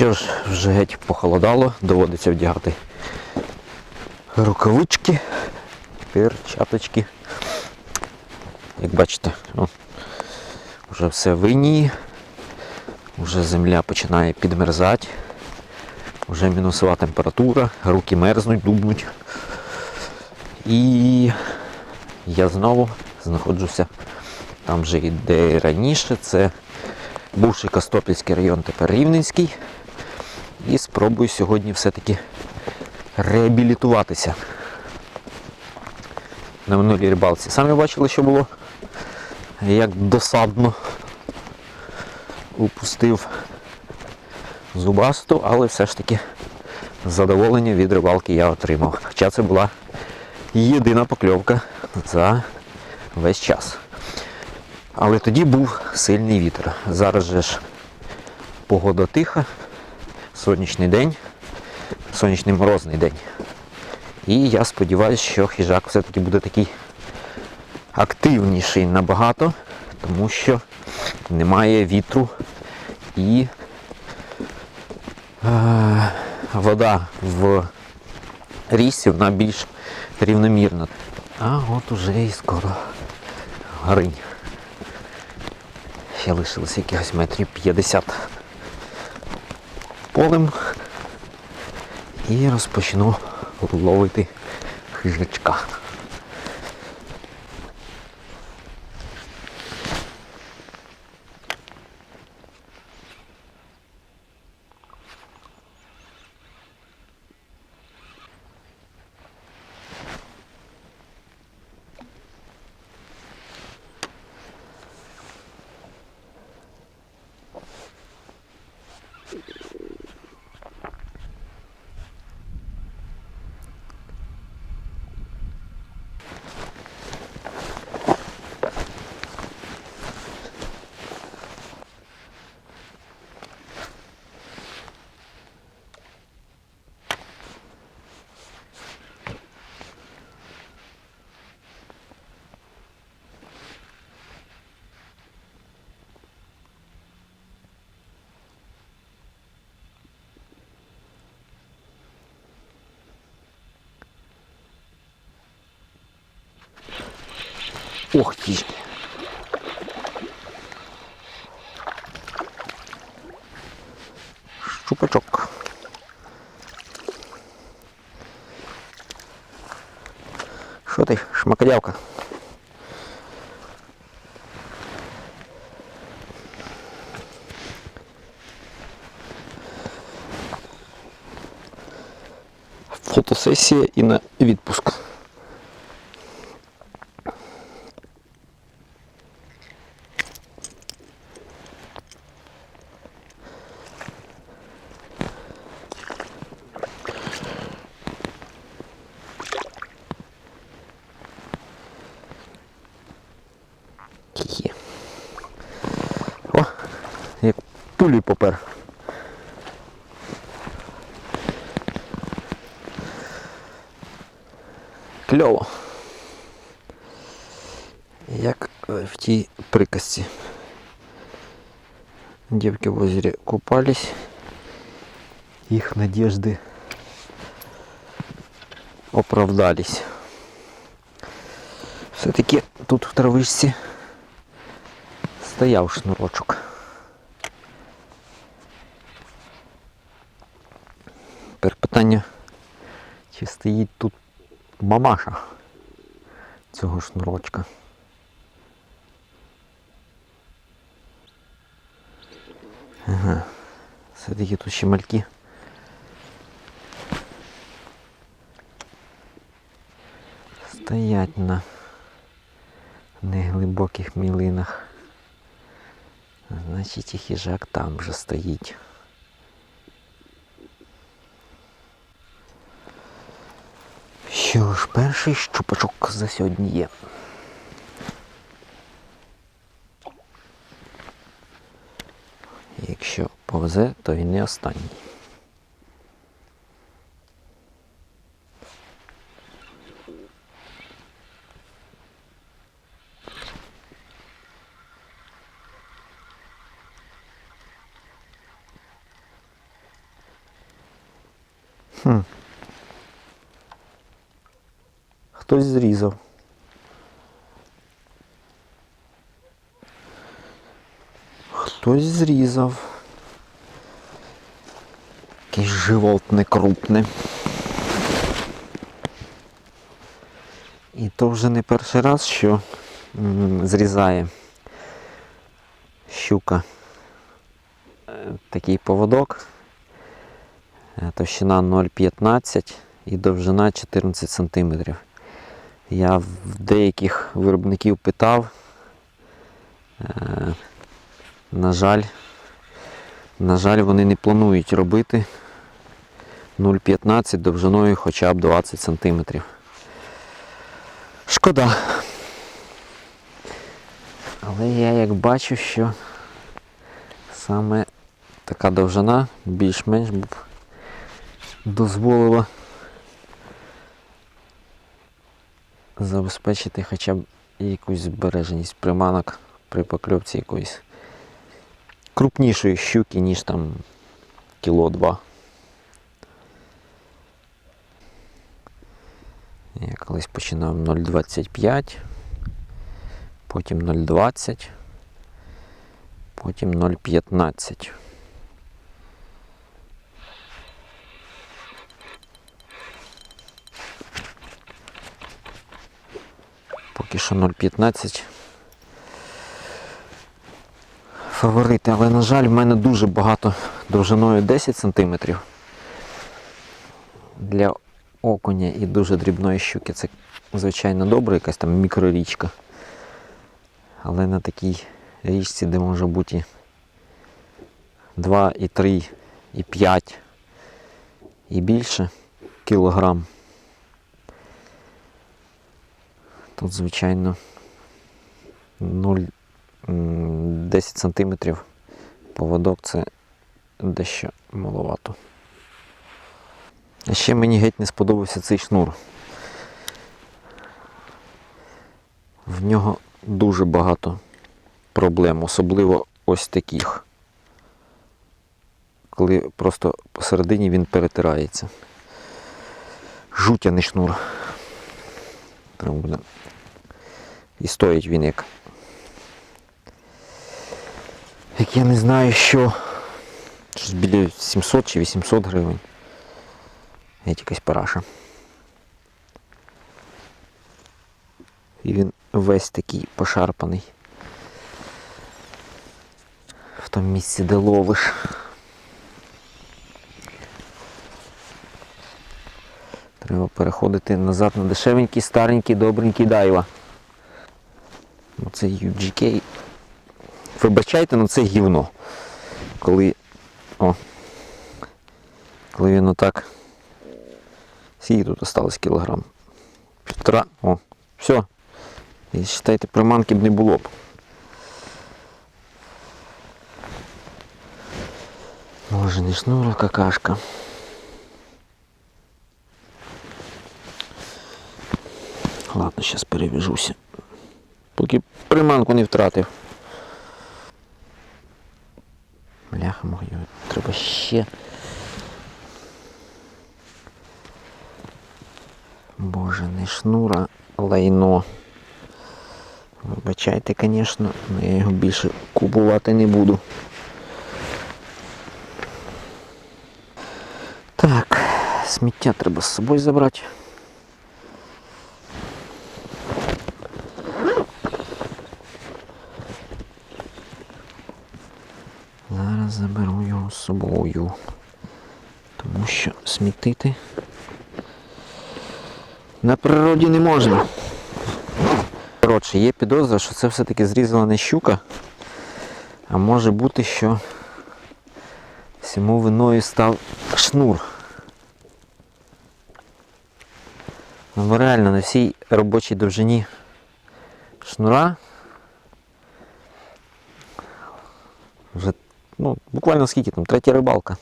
Що ж, вже геть похолодало, доводиться вдягати рукавички, перчаточки. Як бачите, о, вже все виніє, вже земля починає підмерзати, вже мінусова температура, руки мерзнуть, дубнуть. І я знову знаходжуся там же і раніше. Це бувший Костопільський район, тепер Рівненський. І спробую сьогодні все-таки реабілітуватися. На минулій рибалці. Самі бачили, що було, як досадно упустив зубасту, але все ж таки задоволення від рибалки я отримав. Хоча це була єдина покльовка за весь час. Але тоді був сильний вітер. Зараз же ж погода тиха, сонячний день, сонячний морозний день. І я сподіваюся, що хижак все-таки буде такий активніший набагато, тому що немає вітру і е, вода в річці вона більш рівномірна. А от уже і скоро гринь. Ще лишилось якихось метрів 50 полем і розпочну ловити хижачка. Ох ти ж. Щупачок. Що ти, шмакодявка? Фотосесія і на відпуск. Як пулі попер. Кльово. Як в тій приказці. Девки в озере купались. Их надежды оправдались. Все-таки тут в травичці стояв шнурочок. Тепер питання, чи стоїть тут мамаша цього шнурочка. Ага, все-таки тут ще мальки. Стоять на неглибоких мілинах. Значить і хижак там вже стоїть. Що ж, перший щупачок за сьогодні є. Якщо повезе, то і не останній. Хм. Хтось зрізав. Хтось зрізав. Якийсь живот некрупний. І то вже не перший раз, що зрізає щука е, такий поводок. Е, Товщина 0,15 і довжина 14 см. Я в деяких виробників питав. Е, На жаль, на жаль, вони не планують робити 0,15 довжиною хоча б 20 см. Шкода. Але я як бачу, що саме така довжина більш-менш дозволила забезпечити хоча б якусь збереженість приманок при покльовці якоїсь крупнішої щуки, ніж там кіло два. Я колись починав 0,25, потім 0,20, потім 0,15. Поки що 0,15. Фаворити, але, на жаль, в мене дуже багато довжиною 10 см. Для окуня і дуже дрібної щуки це, звичайно, добре, якась там мікрорічка. Але на такій річці, де може бути і 2, і 3, і 5, і більше кілограм. Тут, звичайно, 0, м, 10 сантиметрів поводок це дещо маловато. А ще мені геть не сподобався цей шнур. В нього дуже багато проблем, особливо ось таких. Коли просто посередині він перетирається. Жутяний шнур. Треба буде. І стоїть він як. Як я не знаю, що. Щось біля 700 чи 800 гривень. Геть якась параша. І він весь такий пошарпаний. В тому місці, де ловиш. Треба переходити назад на дешевенький, старенький, добренький дайва. Оце UGK. Вибачайте, але це гівно. Коли. О. Коли він отак. Скільки тут осталось кілограм? Півтора. О, все. І вважайте, приманки б не було б. Може не шнура какашка. Ладно, зараз перев'яжуся. Поки приманку не втратив. Бляха мою, треба ще. Боже, не шнура, лайно. Вибачайте, звісно, але я його більше купувати не буду. Так, сміття треба з собою забрати. Зараз заберу його з собою. Тому що на природі не можна. Коротше, є підозра, що це все-таки зрізала не щука, а може бути, що всьому виною став шнур. Ну, бо реально на всій робочій довжині шнура вже ну, буквально скільки там, третя рибалка.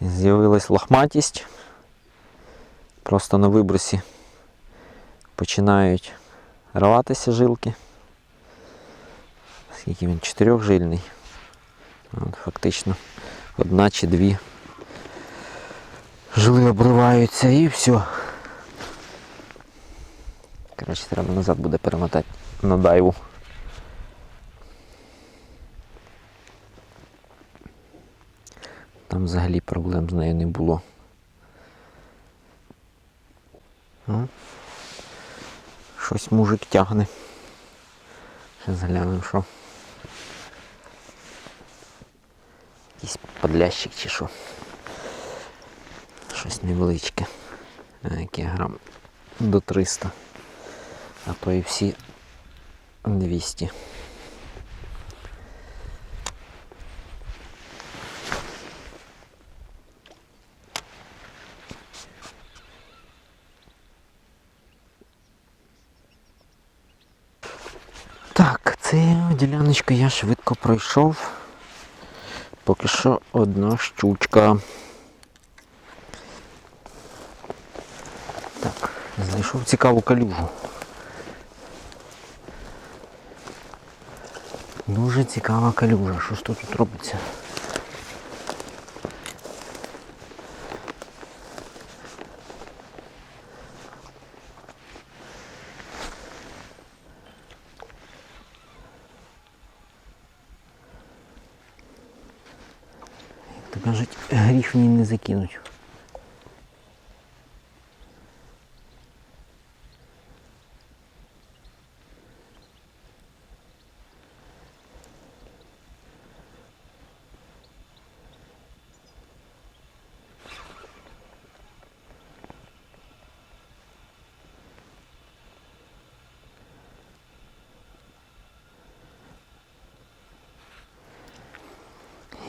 З'явилась лохматість. Просто на вибросі починають рватися жилки. Скільки він? Чотирьохжильний. Фактично одна чи дві жили обриваються і все. Коротше, треба назад буде перемотати на дайву. Там взагалі проблем з нею не було. Ну, щось мужик тягне. Ще заглянемо, що. Якийсь подлящик чи що. Щось невеличке. Яке грам до 300. А то і всі 200. Я швидко пройшов. Поки що одна щучка. Так, знайшов цікаву калюжу. Дуже цікава калюжа. Що ж тут робиться? Як то кажуть, гріх в ній не закинуть.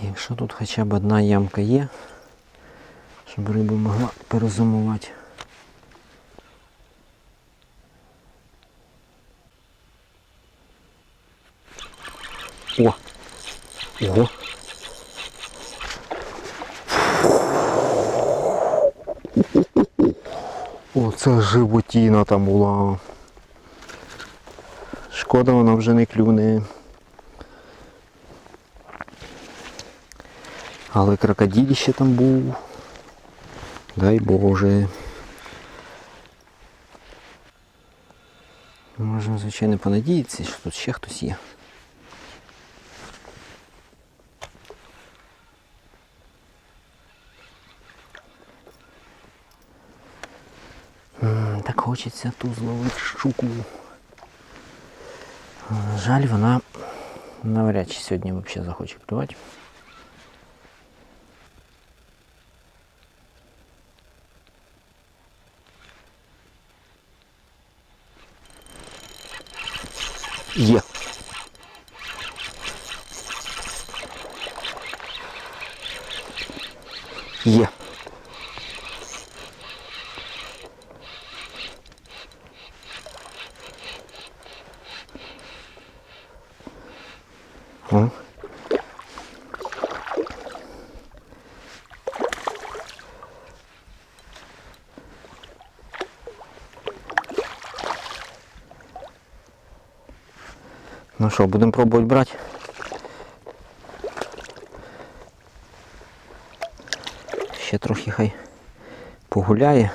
Якщо тут хоча б одна ямка є, щоб риба могла перезимувати. О! Ого! Оце животіна там була. Шкода, вона вже не клюне. Але крокодилище там був. Дай Боже. Можна, звичайно, понадіятися, що тут ще хтось є. М, Так хочеться ту зловити щуку. А, Жаль, вона навряд чи сьогодні взагалі захоче клювати. Є. Є. Ну що, будемо пробувати брати? Ще трохи хай погуляє.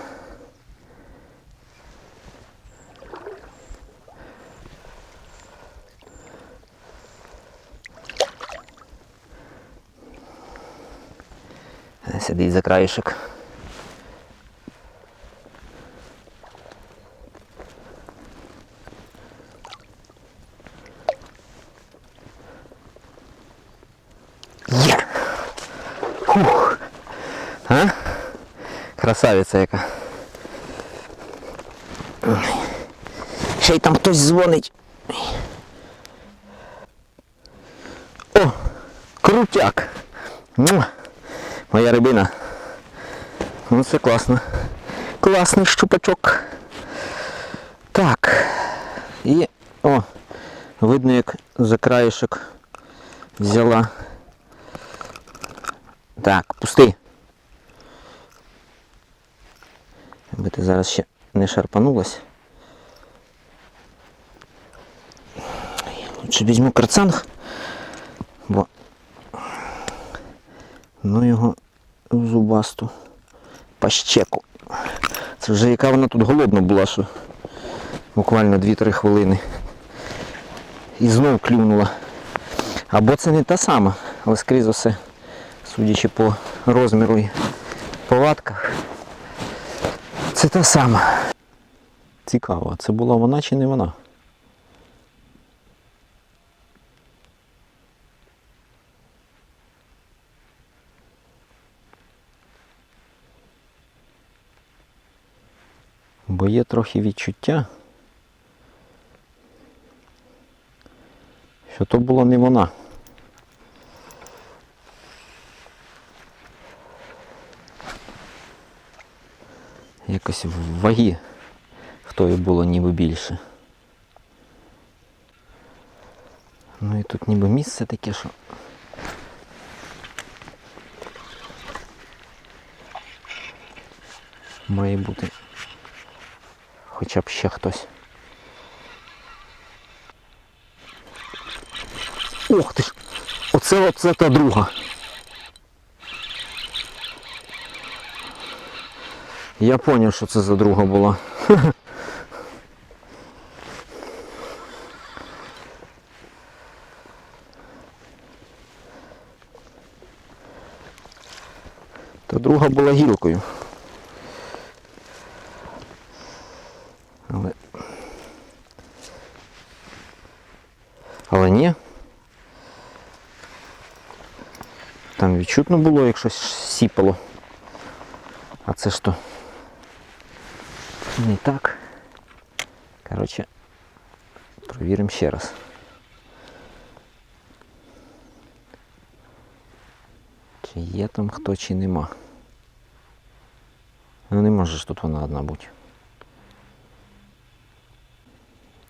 Сидить за краєшок. Красавиця яка. Ще й там хтось дзвонить. О! Крутяк! Моя рибина. Ну це класно. Класний щупачок. Так. І... О! Видно, як за краєшок взяла. Так, пусти. Якби ти зараз ще не шарпанулась. Лучше візьму карцанг, бо ну його в зубасту пащеку. Це вже яка вона тут голодна була, що буквально 2-3 хвилини. І знов клюнула. Або це не та сама, але скрізь усе, судячи по розміру і повадках, це та сама. Цікаво, це була вона чи не вона? Бо є трохи відчуття, що то була не вона. Якось в вагі в тої було ніби більше. Ну і тут ніби місце таке, що. Має бути хоча б ще хтось. Ох ти ж! Оце оце та друга. Я зрозумів, що це за друга була. Та друга була гілкою. Але. Але ні. Там відчутно було, як сіпало. А це що? Не так. Коротше, провіримо ще раз. Чи є там хто, чи нема. Ну не може ж тут вона одна бути.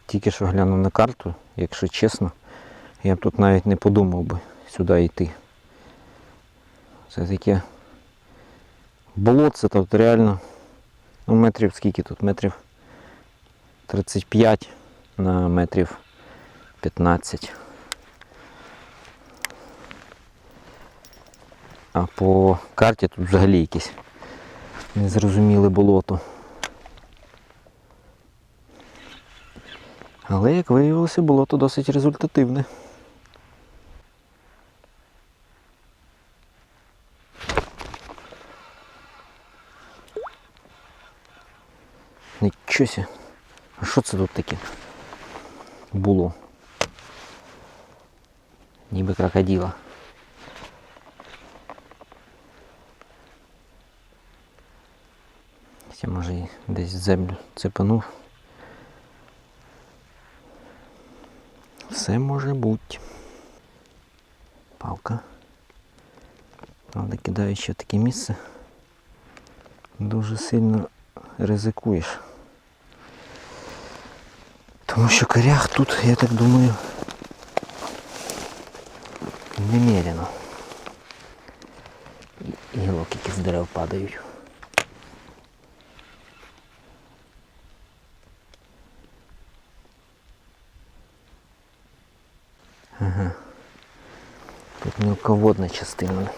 Тільки що глянув на карту, якщо чесно, я б тут навіть не подумав би сюди йти. Це таке болотце тут реально. Ну, метрів скільки тут? Метрів 35 на метрів 15. А по карті тут взагалі якесь незрозуміле болото. Але, як виявилося, болото досить результативне. Нічого сі. А що це тут таке? Було. Ніби крокодила. Хоча може і десь землю цепанув. Все може бути. Палка. Правда, кидаючи в таке місце, дуже сильно ризикуєш. Тому що коряг тут, я так думаю, немерено. І гілок, які з дерев падають. Ага. Тут мілководна частина.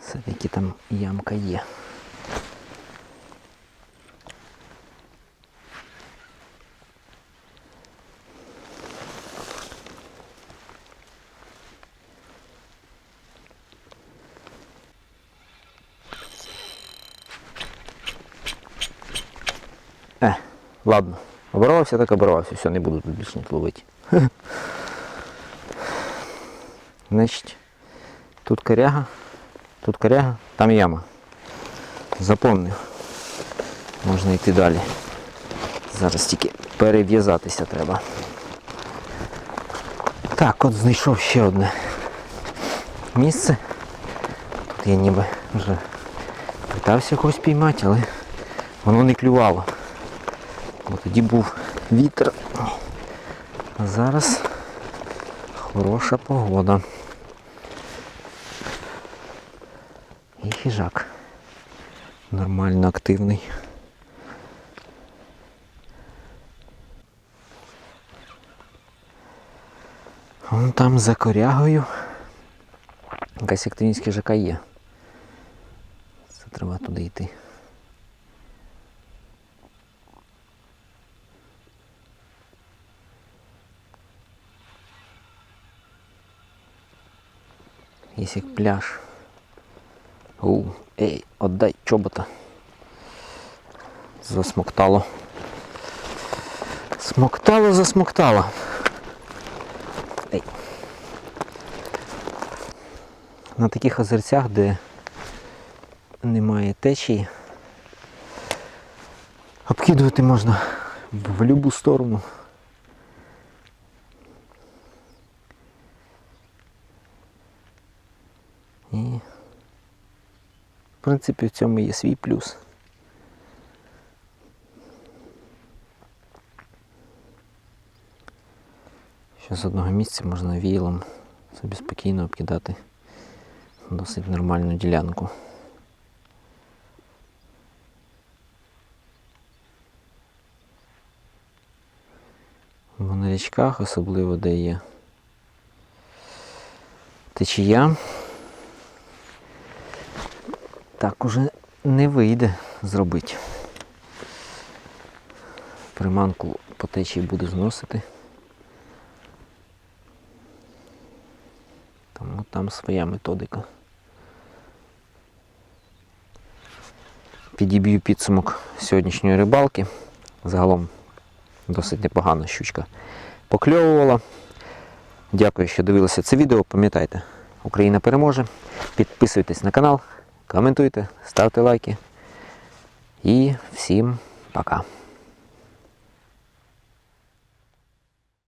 Все-таки там ямка є. Ладно. Оборвався, так оборвався. Все, не буду тут більше ловити. Значить, тут коряга, тут коряга, там яма. Запомнив. Можна йти далі. Зараз тільки перев'язатися треба. Так, от знайшов ще одне місце. Тут я ніби вже питався когось піймати, але воно не клювало. Бо тоді був вітер. А зараз хороша погода. І хижак. Нормально активний. Вон там за корягою якась активність хижака є. Це треба туди йти. Є як пляж. У, ей, отдай чобота. Засмоктало. Смоктало, засмоктало. Ей. На таких озерцях, де немає течії, обкидувати можна в будь-яку сторону. Принципі, в цьому є свій плюс. Що з одного місця можна віялом собі спокійно обкидати досить нормальну ділянку. Бо на річках, особливо де є течія, так уже не вийде зробити. Приманку по течії буду зносити. Тому там своя методика. Підіб'ю підсумок сьогоднішньої рибалки. Загалом досить непогана щучка покльовувала. Дякую, що дивилися це відео. Пам'ятайте, Україна переможе. Підписуйтесь на канал, коментуйте, ставте лайки. І всім пока.